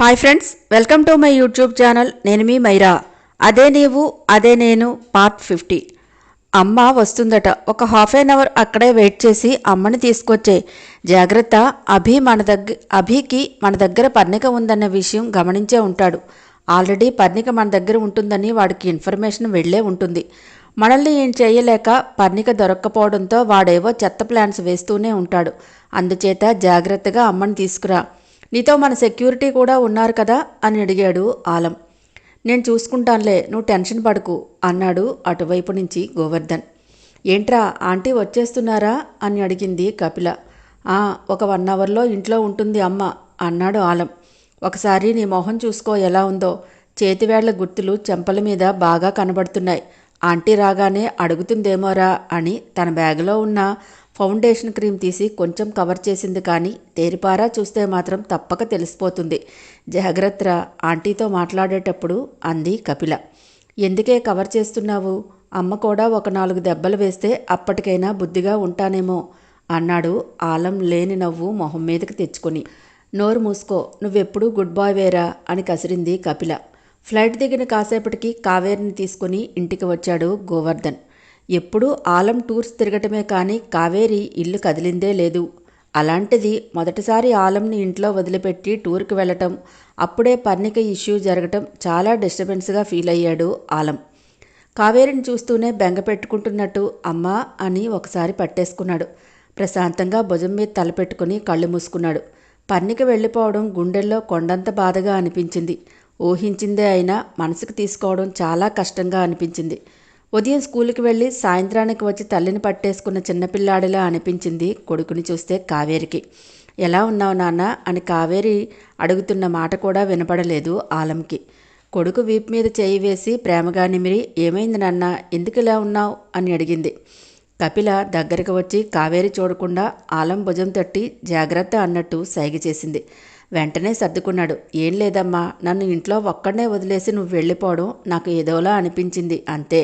Hi friends welcome to my YouTube channel నేను మీ మైరా. అదే నీవు అదే నేను పార్ట్ ఫిఫ్టీ అమ్మ వస్తుందట. ఒక హాఫ్ అన్ అవర్ అక్కడే వెయిట్ చేసి అమ్మని తీసుకొచ్చే. జాగ్రత్త అభి మన దగ్గర అభికి మన దగ్గర పర్ణిక ఉందన్న విషయం గమనించే ఉంటాడు. ఆల్రెడీ పర్ణిక మన దగ్గర ఉంటుందని వాడికి ఇన్ఫర్మేషన్ వెళ్ళే ఉంటుంది. మనల్ని ఏం చేయలేక పర్ణిక దొరక్కపోవడంతో వాడేవో చెత్త ప్లాన్స్ వేస్తూనే ఉంటాడు. అందుచేత జాగ్రత్తగా అమ్మని తీసుకురా. నీతో మన సెక్యూరిటీ కూడా ఉన్నారు కదా అని అడిగాడు ఆలం. నేను చూసుకుంటానులే నువ్వు టెన్షన్ పడకు అన్నాడు అటువైపు నుంచి గోవర్ధన్. ఏంట్రా ఆంటీ వచ్చేస్తున్నారా అని అడిగింది కపిల. "ఆ, ఒక వన్ అవర్లో ఇంట్లో ఉంటుంది అమ్మ అన్నాడు ఆలం. ఒకసారి నీ మొహం చూసుకో ఎలా ఉందో. చేతివేళ్ళ గుర్తులు చెంపల మీద బాగా కనబడుతున్నాయి. ఆంటీ రాగానే అడుగుతుందేమోరా అని తన బ్యాగులో ఉన్న ఫౌండేషన్ క్రీమ్ తీసి కొంచెం కవర్ చేసింది కానీ తేరిపారా చూస్తే మాత్రం తప్పక తెలిసిపోతుంది. జాగ్రత్త ఆంటీతో మాట్లాడేటప్పుడు అంది కపిల. ఎందుకే కవర్ చేస్తున్నావు? అమ్మ కూడా ఒక నాలుగు దెబ్బలు వేస్తే అప్పటికైనా బుద్ధిగా ఉంటానేమో అన్నాడు ఆలం లేని నవ్వు మొహం మీదకి తెచ్చుకొని. నోరు మూసుకో నువ్వెప్పుడూ గుడ్ బాయ్ వేరా అని కసిరింది కపిల. ఫ్లైట్ దిగిన కాసేపటికి కావేరిని తీసుకుని ఇంటికి వచ్చాడు గోవర్ధన్. ఎప్పుడూ ఆలం టూర్స్ తిరగటమే కానీ కావేరి ఇల్లు కదిలిందే లేదు. అలాంటిది మొదటిసారి ఆలంని ఇంట్లో వదిలిపెట్టి టూర్కి వెళ్ళటం అప్పుడే పర్ణిక ఇష్యూ జరగటం చాలా డిస్టర్బెన్స్గా ఫీల్ అయ్యాడు ఆలం. కావేరిని చూస్తూనే బెంగ పెట్టుకుంటున్నట్టు అమ్మా అని ఒకసారి పట్టేసుకున్నాడు. ప్రశాంతంగా భుజం మీద తలపెట్టుకుని కళ్ళు మూసుకున్నాడు. పర్ణిక వెళ్ళిపోవడం గుండెల్లో కొండంత బాధగా అనిపించింది. ఊహించిందే అయినా మనసుకు తీసుకోవడం చాలా కష్టంగా అనిపించింది. ఉదయం స్కూల్కి వెళ్ళి సాయంత్రానికి వచ్చి తల్లిని పట్టేసుకున్న చిన్నపిల్లాడిలా అనిపించింది కొడుకుని చూస్తే కావేరికి. ఎలా ఉన్నావు నాన్న? అని కావేరి అడుగుతున్న మాట కూడా వినపడలేదు ఆలంకి. కొడుకు వీపు మీద చేయి వేసి ప్రేమగా నిమిరి ఏమైంది నాన్న? ఎందుకు ఇలా ఉన్నావు? అని అడిగింది. కపిల దగ్గరికి వచ్చి కావేరి చూడకుండా ఆలం భుజం తట్టి జాగ్రత్త అన్నట్టు సైగ చేసింది. వెంటనే సర్దుకున్నాడు. ఏం లేదమ్మా నన్ను ఇంట్లో ఒక్కడనే వదిలేసి నువ్వు వెళ్ళిపోవడం నాకు ఏదోలా అనిపించింది అంతే.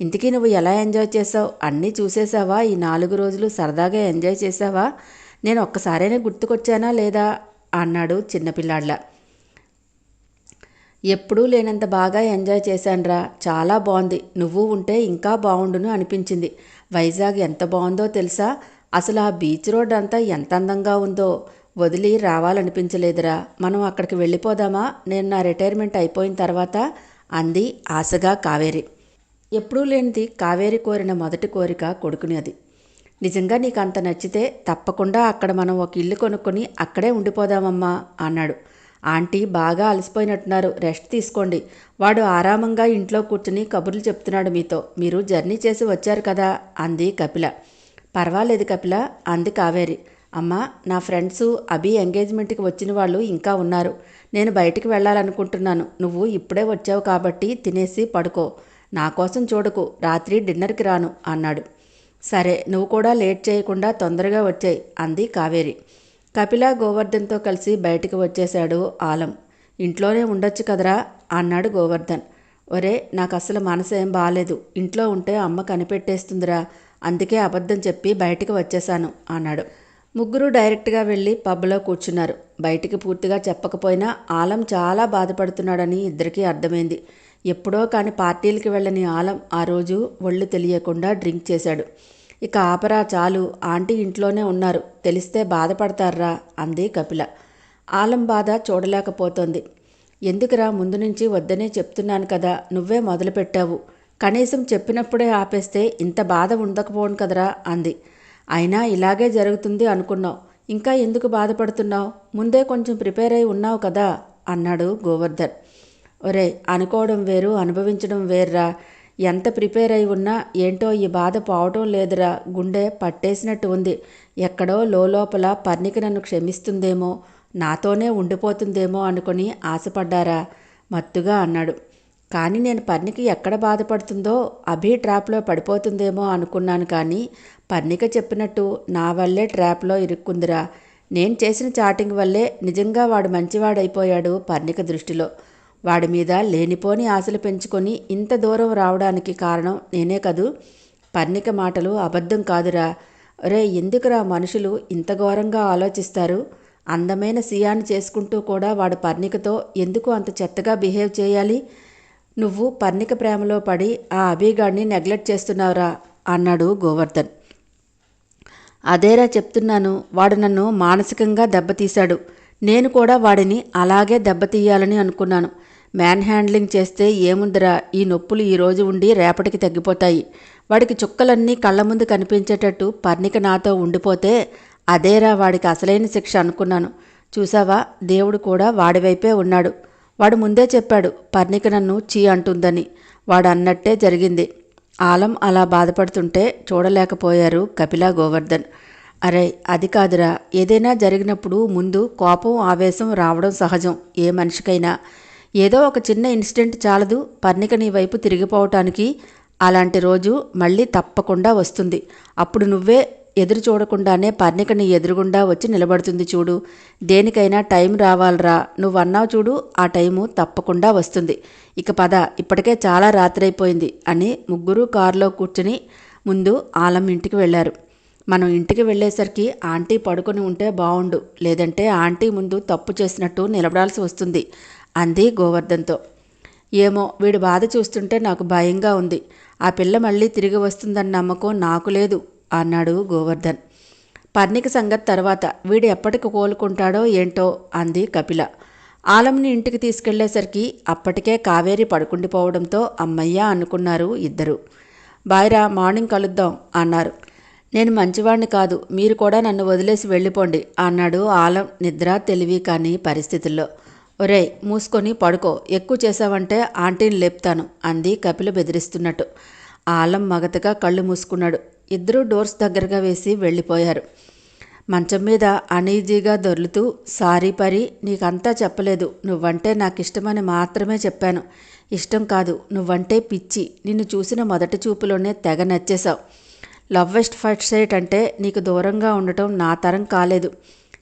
ఇంతకీ నువ్వు ఎలా ఎంజాయ్ చేసావు అన్నీ చూసేసావా ఈ నాలుగు రోజులు సరదాగా ఎంజాయ్ చేసావా నేను ఒక్కసారైనా గుర్తుకొచ్చానా లేదా? అన్నాడు చిన్నపిల్లాడ్లా. ఎప్పుడూ లేనంత బాగా ఎంజాయ్ చేశానురా. చాలా బాగుంది. నువ్వు ఉంటే ఇంకా బాగుండును అనిపించింది. వైజాగ్ ఎంత బాగుందో తెలుసా? అసలు ఆ బీచ్ రోడ్ అంతా ఎంత అందంగా ఉందో. వదిలి రావాలనిపించలేదురా. మనం అక్కడికి వెళ్ళిపోదామా? నేను నా రిటైర్మెంట్ అయిపోయిన తర్వాత అంది ఆశగా కావేరి. ఎప్పుడూ లేనిది కావేరి కోరిన మొదటి కోరిక కొడుకుని అది. నిజంగా నీకు అంత నచ్చితే తప్పకుండా అక్కడ మనం ఒక ఇల్లు కొనుక్కొని అక్కడే ఉండిపోదామమ్మా అన్నాడు. ఆంటీ బాగా అలసిపోయినట్టున్నారు. రెస్ట్ తీసుకోండి. వాడు ఆరామంగా ఇంట్లో కూర్చుని కబుర్లు చెప్తున్నాడు మీతో. మీరు జర్నీ చేసి వచ్చారు కదా అంది కపిల. పర్వాలేదు కపిల అంది కావేరి. అమ్మా నా ఫ్రెండ్స్ అభి ఎంగేజ్మెంట్కి వచ్చిన వాళ్ళు ఇంకా ఉన్నారు. నేను బయటికి వెళ్ళాలనుకుంటున్నాను. నువ్వు ఇప్పుడే వచ్చావు కాబట్టి తినేసి పడుకో. నా కోసం చూడకు. రాత్రి డిన్నర్కి రాను అన్నాడు. సరే నువ్వు కూడా లేట్ చేయకుండా తొందరగా వచ్చాయి అంది కావేరి. కపిల గోవర్ధన్తో కలిసి బయటికి వచ్చేశాడు ఆలం. ఇంట్లోనే ఉండొచ్చు కదరా అన్నాడు గోవర్ధన్. ఒరే నాకు అసలు మనసు ఏం బాగాలేదు ఇంట్లో ఉంటే అమ్మ కనిపెట్టేస్తుందిరా. అందుకే అబద్ధం చెప్పి బయటికి వచ్చేశాను అన్నాడు. ముగ్గురు డైరెక్ట్గా వెళ్ళి పబ్లో కూర్చున్నారు. బయటికి పూర్తిగా చెప్పకపోయినా ఆలం చాలా బాధపడుతున్నాడని ఇద్దరికీ అర్థమైంది. ఎప్పుడో కాని పార్టీలకి వెళ్ళని ఆలం ఆ రోజు ఒళ్ళు తెలియకుండా డ్రింక్ చేశాడు. ఇక ఆపరా చాలు ఆంటీ ఇంట్లోనే ఉన్నారు తెలిస్తే బాధపడతారా అంది కపిల. ఆలం బాధ చూడలేకపోతోంది. ఎందుకురా ముందు నుంచి వద్దనే చెప్తున్నాను కదా నువ్వే మొదలుపెట్టావు. కనీసం చెప్పినప్పుడే ఆపేస్తే ఇంత బాధ ఉండకపోను కదరా అంది. అయినా ఇలాగే జరుగుతుంది అనుకున్నావు. ఇంకా ఎందుకు బాధపడుతున్నావు? ముందే కొంచెం ప్రిపేర్ అయి ఉన్నావు కదా అన్నాడు గోవర్ధన్. ఒరే అనుకోవడం వేరు అనుభవించడం వేర్రా. ఎంత ప్రిపేర్ అయి ఉన్నా ఏంటో ఈ బాధ పోవటం లేదురా. గుండె పట్టేసినట్టు ఉంది. ఎక్కడో లోపల పర్ణిక నన్ను క్షమిస్తుందేమో నాతోనే ఉండిపోతుందేమో అనుకుని ఆశపడ్డారా? మత్తుగా అన్నాడు. కానీ నేను పర్ణిక ఎక్కడ బాధపడుతుందో అభి ట్రాప్లో పడిపోతుందేమో అనుకున్నాను కానీ పర్ణిక చెప్పినట్టు నా వల్లే ట్రాప్లో ఇరుక్కుందిరా. నేను చేసిన చాటింగ్ వల్లే నిజంగా వాడు మంచివాడైపోయాడు పర్ణిక దృష్టిలో. వాడి మీద లేనిపోని ఆశలు పెంచుకొని ఇంత దూరం రావడానికి కారణం నేనే కదూ? పర్ణిక మాటలు అబద్ధం కాదురా. రే ఎందుకురా మనుషులు ఇంత ఘోరంగా ఆలోచిస్తారు? అందమైన సియాన్ని చేసుకుంటూ కూడా వాడు పర్ణికతో ఎందుకు అంత చెత్తగా బిహేవ్ చేయాలి? నువ్వు పర్ణిక ప్రేమలో పడి ఆ అభిగాడిని నెగ్లెక్ట్ చేస్తున్నావురా అన్నాడు గోవర్ధన్. అదేరా చెప్తున్నాను వాడు నన్ను మానసికంగా దెబ్బతీశాడు. నేను కూడా వాడిని అలాగే దెబ్బతీయాలని అనుకున్నాను. మ్యాన్ హ్యాండ్లింగ్ చేస్తే ఏముందిరా ఈ నొప్పులు ఈరోజు ఉండి రేపటికి తగ్గిపోతాయి. వాడికి చుక్కలన్నీ కళ్ళ ముందు కనిపించేటట్టు పర్ణిక నాతో ఉండిపోతే అదేరా వాడికి అసలైన శిక్ష అనుకున్నాను. చూసావా దేవుడు కూడా వాడి వైపే ఉన్నాడు. వాడు ముందే చెప్పాడు పర్ణిక నన్ను చీ అంటుందని. వాడు అన్నట్టే జరిగింది. ఆలం అలా బాధపడుతుంటే చూడలేకపోయారు కపిలా గోవర్ధన్. అరే అది కాదురా. ఏదైనా జరిగినప్పుడు ముందు కోపం ఆవేశం రావడం సహజం. ఏ మనిషికైనా. ఏదో ఒక చిన్న ఇన్సిడెంట్ చాలదు. పర్ణిక నీ వైపు తిరిగిపోవటానికి అలాంటి రోజు మళ్ళీ తప్పకుండా వస్తుంది. అప్పుడు నువ్వే ఎదురు చూడకుండానే పర్ణికని ఎదురుగుండా వచ్చి నిలబడుతుంది చూడు. దేనికైనా టైం రావాలరా. నువ్వన్నావు చూడు ఆ టైము తప్పకుండా వస్తుంది. ఇక పద ఇప్పటికే చాలా రాత్రైపోయింది అని ముగ్గురు కారులో కూర్చుని ముందు ఆలం ఇంటికి వెళ్ళారు మనం ఇంటికి వెళ్ళేసరికి ఆంటీ పడుకొని ఉంటే బావుండు. లేదంటే ఆంటీ ముందు తప్పు చేసినట్టు నిలబడాల్సి వస్తుంది అంది గోవర్ధన్తో. ఏమో వీడి బాధ చూస్తుంటే నాకు భయంగా ఉంది. ఆ పిల్ల మళ్ళీ తిరిగి వస్తుందన్న నమ్మకం నాకు లేదు. అన్నాడు గోవర్ధన్. పర్ణిక సంగతి తర్వాత వీడు ఎప్పటికి కోలుకుంటాడో ఏంటో అంది కపిల. ఆలంని ఇంటికి తీసుకెళ్ళేసరికి అప్పటికే కావేరి పడుకుండిపోవడంతో అమ్మయ్య అనుకున్నారు ఇద్దరు. బాయ్రా మార్నింగ్ కలుద్దాం అన్నారు. నేను మంచివాణ్ణి కాదు మీరు కూడా నన్ను వదిలేసి వెళ్ళిపోండి అన్నాడు ఆలం నిద్ర తెలివి కాని పరిస్థితుల్లో. ఒరేయ్ మూసుకొని పడుకో ఎక్కువ చేశావంటే ఆంటీని లేపుతాను అంది కపిల బెదిరిస్తున్నట్టు. ఆలం మగతగా కళ్ళు మూసుకున్నాడు. ఇద్దరూ డోర్స్ దగ్గరగా వేసి వెళ్ళిపోయారు. మంచం మీద అనీజీగా దొర్లుతూ సారీ పరి నీకంతా చెప్పలేదు. నువ్వంటే నాకు ఇష్టమని మాత్రమే చెప్పాను. ఇష్టం కాదు నువ్వంటే పిచ్చి. నిన్ను చూసిన మొదటి చూపులోనే తెగ నచ్చేశావు. లవ్ వెస్ట్ ఫస్ట్ సైట్ అంటే నీకు దూరంగా ఉండటం నా తరం కాలేదు.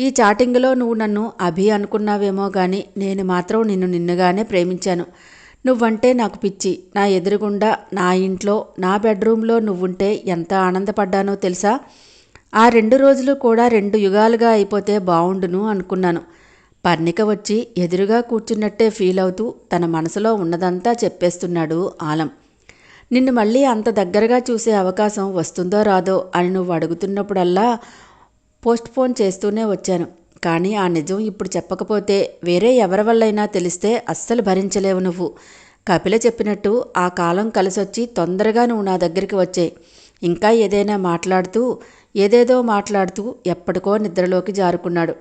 ఈ చాటింగ్లో నువ్వు నన్ను అభి అనుకున్నావేమో కానీ నేను మాత్రం నిన్ను నిన్నుగానే ప్రేమించాను. నువ్వంటే నాకు పిచ్చి. నా ఎదురుగుండా నా ఇంట్లో నా బెడ్రూమ్లో నువ్వుంటే ఎంత ఆనందపడ్డానో తెలుసా? ఆ రెండు రోజులు కూడా రెండు యుగాలుగా అయిపోతే బావుండును అనుకున్నాను. పర్ణిక వచ్చి ఎదురుగా కూర్చున్నట్టే ఫీల్ అవుతూ తన మనసులో ఉన్నదంతా చెప్పేస్తున్నాడు ఆలం. నిన్ను మళ్ళీ అంత దగ్గరగా చూసే అవకాశం వస్తుందో రాదో అని నువ్వు అడుగుతున్నప్పుడల్లా పోస్ట్పోన్ చేస్తూనే వచ్చాను. కానీ ఆ నిజం ఇప్పుడు చెప్పకపోతే వేరే ఎవరి వల్లైనా తెలిస్తే అస్సలు భరించలేవు నువ్వు. కపిల చెప్పినట్టు ఆ కాలం కలిసొచ్చి తొందరగా నువ్వు నా దగ్గరికి వచ్చాయి ఇంకా ఏదైనా మాట్లాడుతూ ఏదేదో మాట్లాడుతూ ఎప్పటికో నిద్రలోకి జారుకున్నాడు.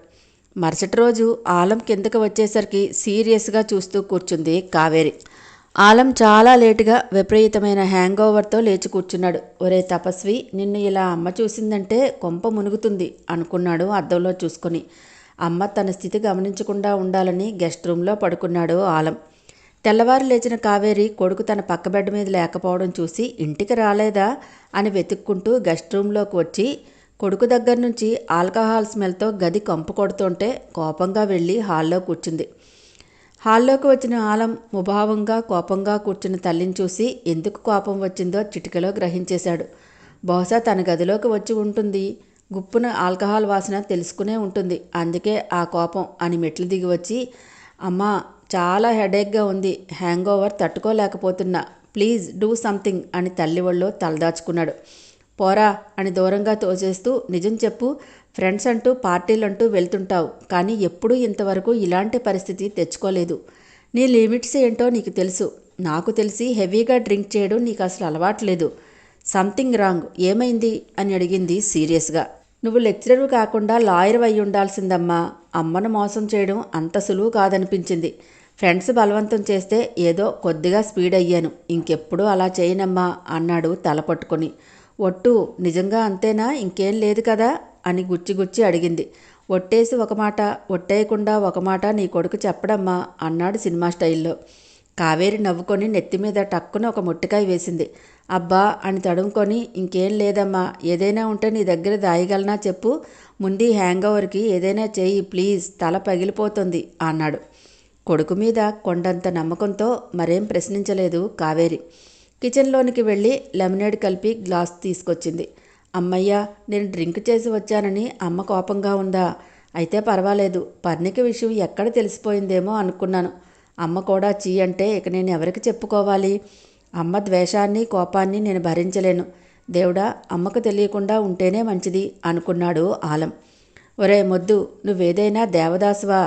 మరుసటి రోజు ఆలం కిందకు వచ్చేసరికి సీరియస్గా చూస్తూ కూర్చుంది కావేరి. ఆలం చాలా లేటుగా విపరీతమైన హ్యాంగ్ ఓవర్తో లేచి కూర్చున్నాడు. ఒరే తపస్వి నిన్ను ఇలా అమ్మ చూసిందంటే కొంప మునుగుతుంది అనుకున్నాడు అద్దంలో చూసుకొని. అమ్మ తన స్థితి గమనించకుండా ఉండాలని గెస్ట్ రూమ్లో పడుకున్నాడు ఆలం. తెల్లవారు లేచిన కావేరి కొడుకు తన పక్క బెడ్ మీద లేకపోవడం చూసి ఇంటికి రాలేదా? అని వెతుక్కుంటూ గెస్ట్ రూమ్లోకి వచ్చి కొడుకు దగ్గర నుంచి ఆల్కహాల్ స్మెల్తో గది కంపు కొడుతుంటే కోపంగా వెళ్ళి హాల్లో కూర్చుంది. హాల్లోకి వచ్చిన ఆలం ముభావంగా కోపంగా కూర్చున్న తల్లిని చూసి ఎందుకు కోపం వచ్చిందో చిటికలో గ్రహించేశాడు. బహుశా తన గదిలోకి వచ్చి ఉంటుంది. గుప్పున ఆల్కహాల్ వాసన తెలుసుకునే ఉంటుంది. అందుకే ఆ కోపం అని మెట్లు దిగి వచ్చి అమ్మా చాలా హెడేక్గా ఉంది. హ్యాంగ్ ఓవర్ తట్టుకోలేకపోతున్నా. ప్లీజ్ డూ సంథింగ్ అని తల్లి ఒళ్ళో తలదాచుకున్నాడు. పోరా అని దూరంగా తోచేస్తూ నిజం చెప్పు. ఫ్రెండ్స్ అంటూ పార్టీలంటూ వెళ్తుంటావు. కానీ ఎప్పుడూ ఇంతవరకు ఇలాంటి పరిస్థితి తెచ్చుకోలేదు. నీ లిమిట్స్ ఏంటో నీకు తెలుసు. నాకు తెలిసి హెవీగా డ్రింక్ చేయడం నీకు అసలు అలవాట్లేదు సంథింగ్ రాంగ్. ఏమైంది? అని అడిగింది సీరియస్గా. నువ్వు లెక్చరర్ కాకుండా లాయర్ అయి ఉండాల్సిందమ్మా. అమ్మను మోసం చేయడం అంత సులువు కాదనిపించింది. ఫ్రెండ్స్ బలవంతం చేస్తే ఏదో కొద్దిగా స్పీడ్ అయ్యాను. ఇంకెప్పుడు అలా చేయనమ్మా అన్నాడు తల పట్టుకొని. ఒట్టు నిజంగా అంతేనా? ఇంకేం లేదు కదా? అని గుచ్చి గుచ్చి అడిగింది. ఒట్టేసి ఒక మాట ఒట్టేయకుండా ఒక మాట నీ కొడుకు చెప్పడమ్మా అన్నాడు సినిమా స్టైల్లో. కావేరి నవ్వుకొని నెత్తి మీద టక్కున ఒక ముట్టికాయ వేసింది. అబ్బా అని తడుముకొని ఇంకేం లేదమ్మా ఏదైనా ఉంటే నీ దగ్గర దాయగలనా చెప్పు ముందు హ్యాంగ్ ఓవర్కి ఏదైనా చేయి ప్లీజ్ తల పగిలిపోతుంది అన్నాడు. కొడుకు మీద కొండంత నమ్మకంతో మరేం ప్రశ్నించలేదు కావేరి. కిచెన్లోనికి వెళ్ళి లెమనేడ్ కలిపి గ్లాస్ తీసుకొచ్చింది. అమ్మయ్య నేను డ్రింక్ చేసి వచ్చానని అమ్మ కోపంగా ఉందా? అయితే పర్వాలేదు. పర్ణిక విషయం ఎక్కడ తెలిసిపోయిందేమో అనుకున్నాను. అమ్మ కూడా చీ అంటే ఇక నేను ఎవరికి చెప్పుకోవాలి? అమ్మ ద్వేషాన్ని కోపాన్ని నేను భరించలేను. దేవుడా అమ్మకు తెలియకుండా ఉంటేనే మంచిది అనుకున్నాడు ఆలం. ఒరే మొద్దు నువ్వేదైనా దేవదాసువా?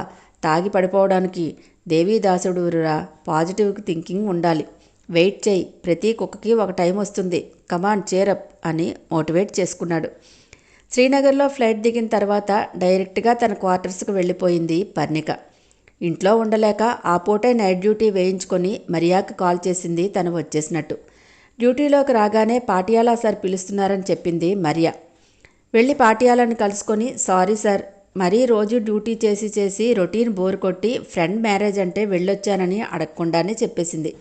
తాగి పడిపోవడానికి దేవీదాసుడురా పాజిటివ్ థింకింగ్ ఉండాలి. వెయిట్ చేయి. ప్రతి కుక్కకి ఒక టైం వస్తుంది. కమాండ్ చేరప్ అని మోటివేట్ చేసుకున్నాడు. శ్రీనగర్లో ఫ్లైట్ దిగిన తర్వాత డైరెక్ట్గా తన క్వార్టర్స్కి వెళ్ళిపోయింది పర్ణిక. ఇంట్లో ఉండలేక ఆ పూటే నైట్ డ్యూటీ వేయించుకొని మరియాకి కాల్ చేసింది తను వచ్చేసినట్టు. డ్యూటీలోకి రాగానే పాటియాలా సార్ పిలుస్తున్నారని చెప్పింది మరియా. వెళ్ళి పాటియాలను కలుసుకొని సారీ సార్ మరీ రోజు డ్యూటీ చేసి చేసి రొటీన్ బోర్ కొట్టి ఫ్రెండ్ మ్యారేజ్ అంటే వెళ్ళొచ్చానని అడగకుండానే చెప్పేసింది.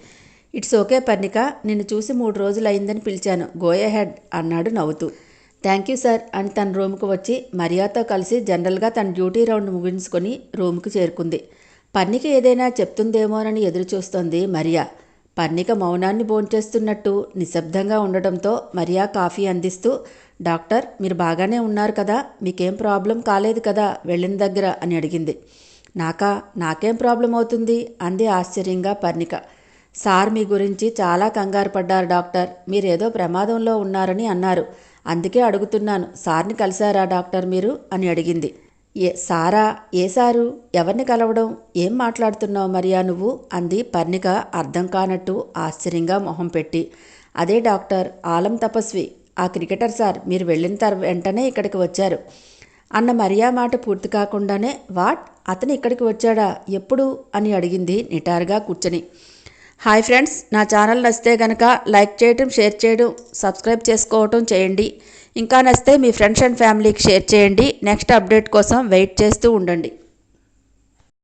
ఇట్స్ ఓకే పర్ణిక నిన్ను చూసి మూడు రోజులు అయిందని పిలిచాను. గోయ్ హెడ్ అన్నాడు నవ్వుతూ. థ్యాంక్ యూ సార్ అని తన రూమ్కు వచ్చి మరియాతో కలిసి జనరల్గా తన డ్యూటీ రౌండ్ ముగించుకొని రూమ్కి చేరుకుంది. పర్ణిక ఏదైనా చెప్తుందేమోనని ఎదురు చూస్తోంది మరియా. పర్ణిక మౌనాన్ని భోంచేస్తున్నట్టు నిశ్శబ్దంగా ఉండటంతో మరియా కాఫీ అందిస్తూ డాక్టర్ మీరు బాగానే ఉన్నారు కదా? మీకేం ప్రాబ్లం కాలేదు కదా? వెళ్ళిన దగ్గర అని అడిగింది. నాకా? నాకేం ప్రాబ్లం అవుతుంది అంది ఆశ్చర్యంగా పర్ణిక. సార్ మీ గురించి చాలా కంగారు పడ్డారు డాక్టర్. మీరేదో ప్రమాదంలో ఉన్నారని అన్నారు. అందుకే అడుగుతున్నాను సార్ని కలిశారా డాక్టర్ మీరు? అని అడిగింది. ఏ సారా? ఏ సారు? ఎవరిని కలవడం? ఏం మాట్లాడుతున్నావు మరియా నువ్వు? అంది పర్ణిక అర్థం కానట్టు ఆశ్చర్యంగా మొహం పెట్టి. అదే డాక్టర్ ఆలం తపస్వి. ఆ క్రికెటర్ సార్ మీరు వెళ్ళిన తర్ వెంటనే ఇక్కడికి వచ్చారు. అన్న మరియా మాట పూర్తి కాకుండానే వాట్? అతను ఇక్కడికి వచ్చాడా? ఎప్పుడు? అని అడిగింది నిటారుగా కూర్చొని. హాయ్ ఫ్రెండ్స్ నా ఛానల్ నచ్చితే కనుక లైక్ చేయడం షేర్ చేయడం సబ్స్క్రైబ్ చేసుకోవటం చేయండి. ఇంకా నచ్చితే మీ ఫ్రెండ్స్ అండ్ ఫ్యామిలీకి షేర్ చేయండి. నెక్స్ట్ అప్డేట్ కోసం వెయిట్ చేస్తూ ఉండండి.